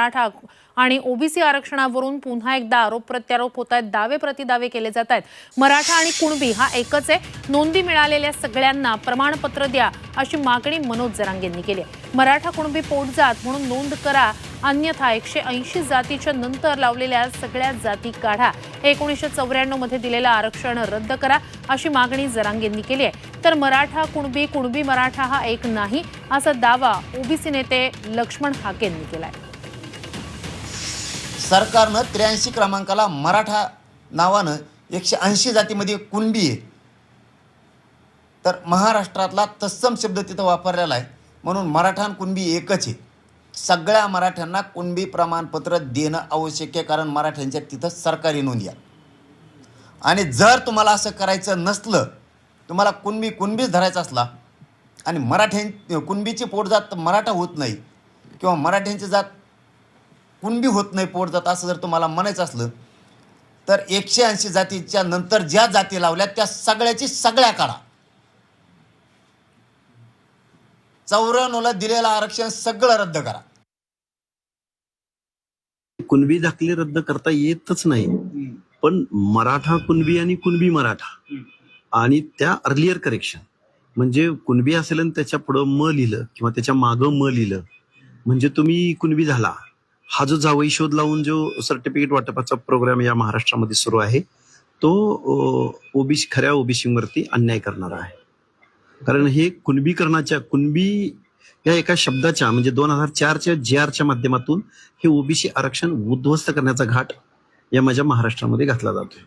मराठा आणि ओबीसी आरक्षणावरून पुन्हा एकदा आरोप प्रत्यारोप होत आहेत. दावे प्रतिदावे केले जात आहेत. मराठा आणि कुणबी हा एकच आहे. नोंदी मिळालेल्या सगळ्यांना प्रमाणपत्र द्या अशी मागणी मनोज जरांगेंनी केली आहे. मराठा कुणबी पोटजात म्हणून नोंद करा. अन्यथा एकशे ऐंशी जातीच्या नंतर लावलेल्या सगळ्या जाती काढा. एकोणीसशे चौऱ्याण्णवमध्ये दिलेलं आरक्षण रद्द करा अशी मागणी जरांगेंनी केली आहे. तर मराठा कुणबी कुणबी मराठा हा एक नाही असा दावा ओबीसी नेते लक्ष्मण हाकेंनी आहे सरकारनं त्र्याऐंशी क्रमांकाला मराठा नावानं एकशे ऐंशी जातीमध्ये कुणबी आहे. तर महाराष्ट्रातला तत्सम शब्द तिथं वापरलेला आहे. म्हणून मराठा आणि कुणबी एकच आहे. सगळ्या मराठ्यांना कुणबी प्रमाणपत्र देणं आवश्यक आहे कारण मराठ्यांच्या तिथं सरकारी नोंदी आहे आणि जर तुम्हाला असं करायचं नसलं तुम्हाला कुणबी कुणबीच धरायचा असला आणि मराठ्यां कुणबीची पोटजात मराठा होत नाही किंवा मराठ्यांची जात कुणबी होत नाही पोट जात असं जर तुम्हाला म्हणायचं असलं तर एकशे ऐंशी जातीच्या नंतर ज्या जाती लावल्या त्या सगळ्याची सगळ्या काढा. चौऱ्याण्णवला दिलेलं आरक्षण सगळं रद्द करा. कुणबी दाखले रद्द करता येतच नाही. पण मराठा कुणबी आणि कुणबी मराठा. आणि त्या अर्लियर करेक्शन म्हणजे कुणबी असेल आणि त्याच्या पुढं म लिहिलं किंवा त्याच्या मागं म लिहिलं. म्हणजे तुम्ही कुणबी झाला. हा जो जावई शोध लावून जो सर्टिफिकेट वाटपाचा प्रोग्राम या महाराष्ट्रामध्ये सुरू आहे तो ओबीसी खऱ्या ओबीसीवरती अन्याय करणारा आहे. कारण हे कुणबीकरणाच्या कुणबी या एका शब्दाच्या म्हणजे दोन हजार चारच्या जी आरच्या माध्यमातून हे ओबीसी आरक्षण उद्ध्वस्त करण्याचा घाट या माझ्या महाराष्ट्रामध्ये घातला जातोय.